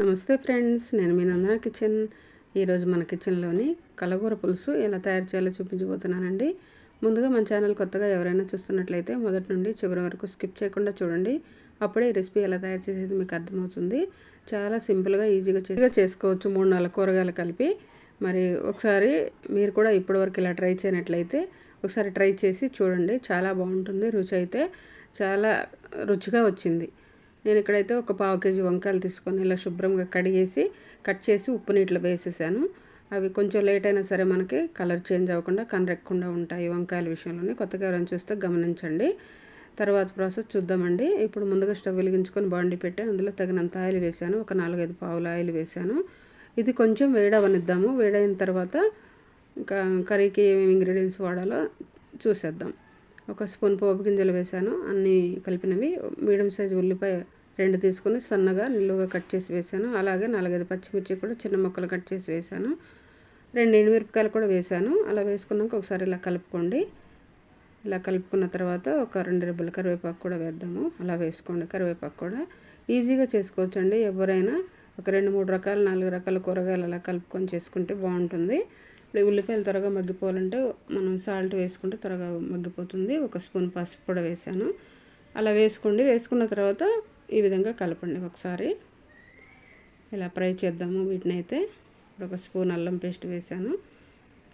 నమస్తే ఫ్రెండ్స్ నేను మీ నందన కిచెన్. ఈరోజు మన కిచెన్లోని కలగూర పులుసు ఎలా తయారు చేయాలో చూపించబోతున్నానండి. ముందుగా మన ఛానల్ కొత్తగా ఎవరైనా చూస్తున్నట్లయితే మొదటి నుండి చివరి వరకు స్కిప్ చేయకుండా చూడండి. అప్పుడే ఈ రెసిపీ ఎలా తయారు చేసేది మీకు అర్థమవుతుంది. చాలా సింపుల్గా ఈజీగా చేసి చేసుకోవచ్చు. మూడు నాలుగు కూరగాయలు కలిపి. మరి ఒకసారి మీరు కూడా ఇప్పటివరకు ఇలా ట్రై చేయనట్లయితే ఒకసారి ట్రై చేసి చూడండి. చాలా బాగుంటుంది రుచి అయితే చాలా రుచిగా వచ్చింది. నేను ఇక్కడైతే ఒక పావు కేజీ వంకాయలు తీసుకొని ఇలా శుభ్రంగా కడిగేసి కట్ చేసి ఉప్పు నీటిలో వేసేసాను. అవి కొంచెం లేట్ అయినా సరే మనకి కలర్ చేంజ్ అవ్వకుండా కనరెక్కకుండా ఉంటాయి వంకాయల విషయంలోనే. కొత్తగా ఎవరైనా చూస్తే గమనించండి. తర్వాత ప్రాసెస్ చూద్దామండి. ఇప్పుడు ముందుగా స్టవ్ వెలిగించుకొని బాండి పెట్టి అందులో తగినంత ఆయిల్ వేసాను. ఒక నాలుగైదు పావుల ఆయిల్ వేసాను. ఇది కొంచెం వేడవనిద్దాము. వేడైన తర్వాత ఇంకా కర్రీకి ఏమేమి ఇంగ్రీడియంట్స్ వాడాలో చూసేద్దాం. ఒక స్పూన్ పోపు గింజలు వేసాను. అన్నీ కలిపినవి. మీడియం సైజు ఉల్లిపాయ రెండు తీసుకొని సన్నగా నిలువుగా కట్ చేసి వేసాను అలాగే నాలుగైదు పచ్చిమిర్చి కూడా చిన్న ముక్కలు కట్ చేసి వేసాను రెండు ఎండుమిరపకాయలు కూడా వేసాను అలా వేసుకున్నాక ఒకసారి ఇలా కలుపుకోండి. ఇలా కలుపుకున్న తర్వాత ఒక రెండు రెబ్బల కరివేపాకు కూడా వేద్దాము. అలా వేసుకోండి. కరివేపాకు కూడా ఈజీగా చేసుకోవచ్చండి. ఎవరైనా ఒక రెండు మూడు రకాల నాలుగు రకాల కూరగాయలు అలా కలుపుకొని చేసుకుంటే బాగుంటుంది. ఇప్పుడు ఉల్లిపాయలు త్వరగా మగ్గిపోవాలంటే మనం సాల్ట్ వేసుకుంటే త్వరగా మగ్గిపోతుంది. ఒక స్పూన్ పసుపు కూడా వేసాను అలా వేసుకోండి. వేసుకున్న తర్వాత ఈ విధంగా కలపండి ఒకసారి. ఇలా ఫ్రై చేద్దాము వీటిని అయితే ఇప్పుడు ఒక స్పూన్ అల్లం పేస్ట్ వేసాను.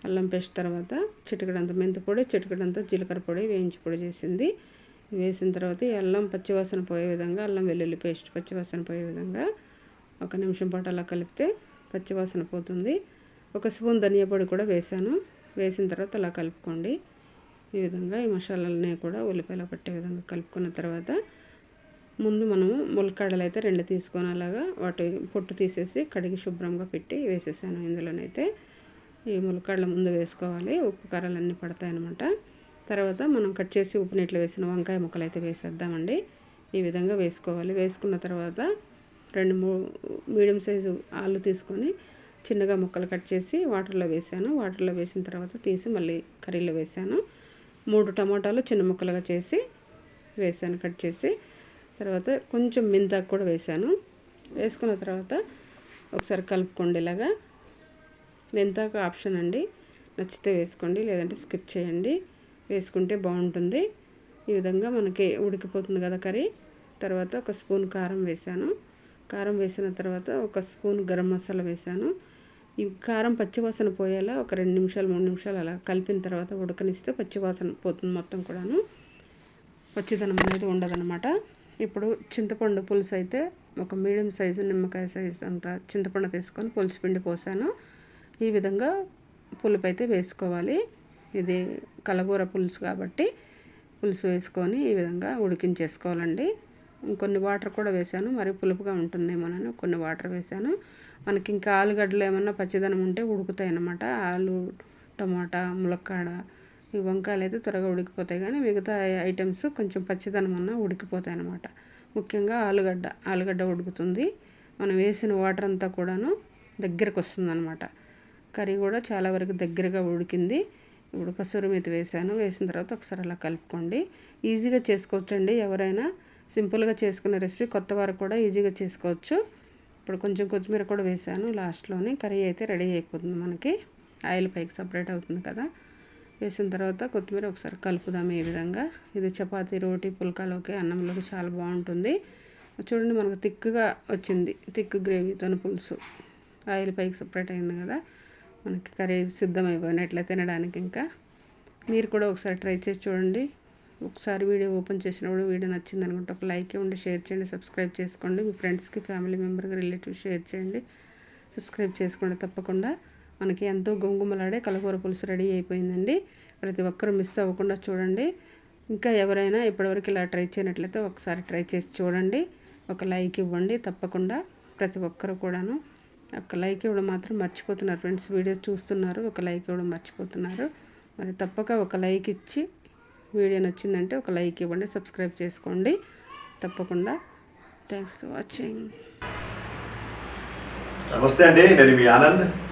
అల్లం పేస్ట్ తర్వాత చిటికడంత మెంతి పొడి చిటికడంత జీలకర్ర పొడి వేయించి పొడి చేసింది. వేసిన తర్వాత ఈ అల్లం పచ్చివాసన పోయే విధంగా అల్లం వెల్లుల్లి పేస్ట్ పచ్చివాసన పోయే విధంగా ఒక నిమిషం పాటు అలా కలిపితే పచ్చివాసన పోతుంది. ఒక స్పూన్ ధనియా పొడి కూడా వేసాను. వేసిన తర్వాత అలా కలుపుకోండి. ఈ విధంగా ఈ మసాలాలని కూడా ఉల్లిపాయలు పట్టే విధంగా కలుపుకున్న తర్వాత ముందు మనము ములక్కాడలు అయితే రెండు తీసుకొని అలాగా వాటి పొట్టు తీసేసి కడిగి శుభ్రంగా పెట్టి వేసేసాను. ఇందులోనైతే ఈ ములక్కాడల ముందు వేసుకోవాలి. ఉప్పు కారాలు అన్నీ పడతాయన్నమాట. తర్వాత మనం కట్ చేసి ఉప్పు నీటిలో వేసిన వంకాయ ముక్కలు అయితే వేసేద్దామండి. ఈ విధంగా వేసుకోవాలి. వేసుకున్న తర్వాత రెండు మూ మీడియం సైజు ఆలు తీసుకొని చిన్నగా ముక్కలు కట్ చేసి వాటర్లో వేసాను. వాటర్లో వేసిన తర్వాత తీసి మళ్ళీ కర్రీలో వేసాను. మూడు టమాటాలు చిన్న ముక్కలుగా చేసి వేసాను కట్ చేసి. తర్వాత కొంచెం మెంతాకు కూడా వేసాను వేసుకున్న తర్వాత ఒకసారి కలుపుకోండి ఇలాగా. మెంతాకు ఆప్షన్ అండి. నచ్చితే వేసుకోండి లేదంటే స్కిప్ చేయండి. వేసుకుంటే బాగుంటుంది. ఈ విధంగా మనకి ఉడికిపోతుంది కదా కర్రీ. తర్వాత ఒక స్పూన్ కారం వేసాను కారం వేసిన తర్వాత ఒక స్పూన్ గరం మసాలా వేసాను ఈ కారం పచ్చివాసన పోయేలా ఒక రెండు నిమిషాలు మూడు నిమిషాలు అలా కలిపిన తర్వాత ఉడకనిస్తే పచ్చివాసన పోతుంది మొత్తం కూడాను. పచ్చిదనం అనేది ఉండదన్నమాట. ఇప్పుడు చింతపండు పులుసు అయితే ఒక మీడియం సైజు నిమ్మకాయ సైజు అంత చింతపండు తీసుకొని పులుసు పిండి పోసాను. ఈ విధంగా పులుపు అయితే వేసుకోవాలి. ఇది కలగూర పులుసు కాబట్టి పులుసు వేసుకొని ఈ విధంగా ఉడికించేసుకోవాలండి. కొన్ని వాటర్ కూడా వేసాను. మరి పులుపుగా ఉంటుందేమోనని కొన్ని వాటర్ వేసాను. మనకి ఇంకా ఆలుగడ్డలు ఏమన్నా పచ్చిదనం ఉంటే ఉడుకుతాయి అన్నమాట ఆలు టమాటా ములక్కాడ ఈ వంకాయలు అయితే త్వరగా ఉడికిపోతాయి. కానీ మిగతా ఐటమ్స్ కొంచెం పచ్చిదనం అన్న ఉడికిపోతాయి అన్నమాట. ముఖ్యంగా ఆలుగడ్డ. ఆలుగడ్డ ఉడుకుతుంది. మనం వేసిన వాటర్ అంతా కూడాను దగ్గరకు వస్తుంది అనమాట కర్రీ కూడా చాలా వరకు దగ్గరగా ఉడికింది. ఇప్పుడు కసూరి మెతి వేసాను. వేసిన తర్వాత ఒకసారి అలా కలుపుకోండి. ఈజీగా చేసుకోవచ్చండి. ఎవరైనా సింపుల్గా చేసుకునే రెసిపీ కొత్త వారు కూడా ఈజీగా చేసుకోవచ్చు. ఇప్పుడు కొంచెం కొత్తిమీర కూడా వేసాను. లాస్ట్లోని కర్రీ అయితే రెడీ అయిపోతుంది మనకి. ఆయిల్ పైకి సపరేట్ అవుతుంది కదా. వేసిన తర్వాత కొత్తిమీర ఒకసారి కలుపుదాం ఈ విధంగా. ఇది చపాతీ రోటీ పుల్కాలోకి అన్నంలోకి చాలా బాగుంటుంది. చూడండి మనకు తిక్కుగా వచ్చింది థిక్ గ్రేవీతో పులుసు. ఆయిల్ పైకి సపరేట్ అయింది కదా మనకి కర్రీ సిద్ధమైపోయినట్లే తినడానికి ఇంకా. మీరు కూడా ఒకసారి ట్రై చేసి చూడండి. ఒకసారి వీడియో ఓపెన్ చేసినప్పుడు వీడియో నచ్చింది అనుకుంటే ఒక లైక్ ఇవ్వండి షేర్ చేయండి సబ్స్క్రైబ్ చేసుకోండి. మీ ఫ్రెండ్స్కి ఫ్యామిలీ మెంబర్కి రిలేటివ్ షేర్ చేయండి. సబ్స్క్రైబ్ చేసుకోండి తప్పకుండా. మనకి ఎంతో గుమగుమలాడే కలకూర పులుసు రెడీ అయిపోయిందండి. ప్రతి ఒక్కరూ మిస్ అవ్వకుండా చూడండి. ఇంకా ఎవరైనా ఇప్పటివరకు ఇలా ట్రై చేయనట్లయితే ఒకసారి ట్రై చేసి చూడండి. ఒక లైక్ ఇవ్వండి తప్పకుండా ప్రతి ఒక్కరు కూడాను. ఒక లైక్ ఇవ్వడం మాత్రం మర్చిపోతున్నారు ఫ్రెండ్స్. వీడియో చూస్తున్నారు ఒక లైక్ ఇవ్వడం మర్చిపోతున్నారు. మరి తప్పక ఒక లైక్ ఇచ్చి వీడియో నచ్చిందంటే ఒక లైక్ ఇవ్వండి సబ్స్క్రైబ్ చేసుకోండి. తప్పకుండా. Thanks for watching. నమస్తే అండి. నేను మీ ఆనంద్.